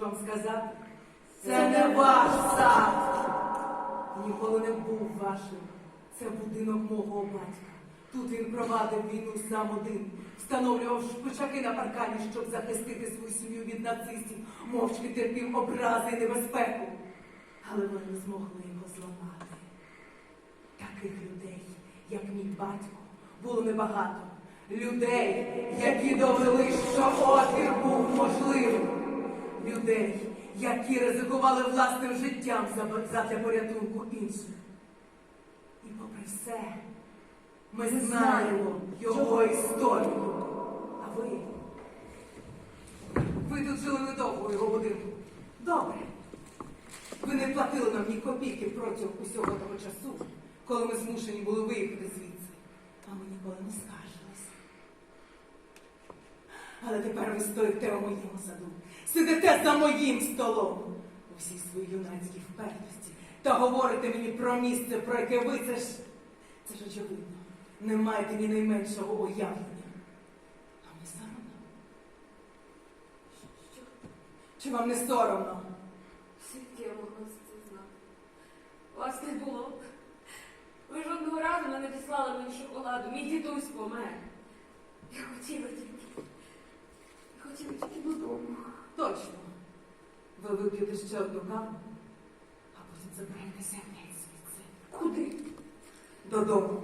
вам сказати, це не ваш сад. Ніколи не був вашим. Це будинок мого батька. Тут він провадив війну сам один, встановлював шпичаки на паркані, щоб захистити свою сім'ю від нацистів, мовчки терпів образи і небезпеку. Але вони не змогли його зламати. Таких людей, як мій батько, було небагато. Людей, які довели, що опір був можливим. Людей, які ризикували власним життям за- задля порятунку інших. І попри все, ми знаємо його історію. А ви? Ви тут жили недовго у його будинку. Добре. Ви не платили нам ні копійки протягом усього того часу, коли ми змушені були виїхати звідси. А ми ніколи не скаржилися. Але тепер ви стоїте у моєму саду, сидите за моїм столом у всій своїй юнацькій впертості та говорите мені про місце, про яке ви це ж це ж очевидно. Не маєте ні найменшого уявлення. А не соромно? Що? Чи вам не соромно? Звідки я могла це знати? Вас не було. Ви жодного разу не надіслали мені шоколаду. Мій дідусь помер. Я хотіла тільки. Я хотіла тільки додому. Точно. Ви вип'єте ще одну каву, а потім заберетеся геть звідси. Куди? Додому.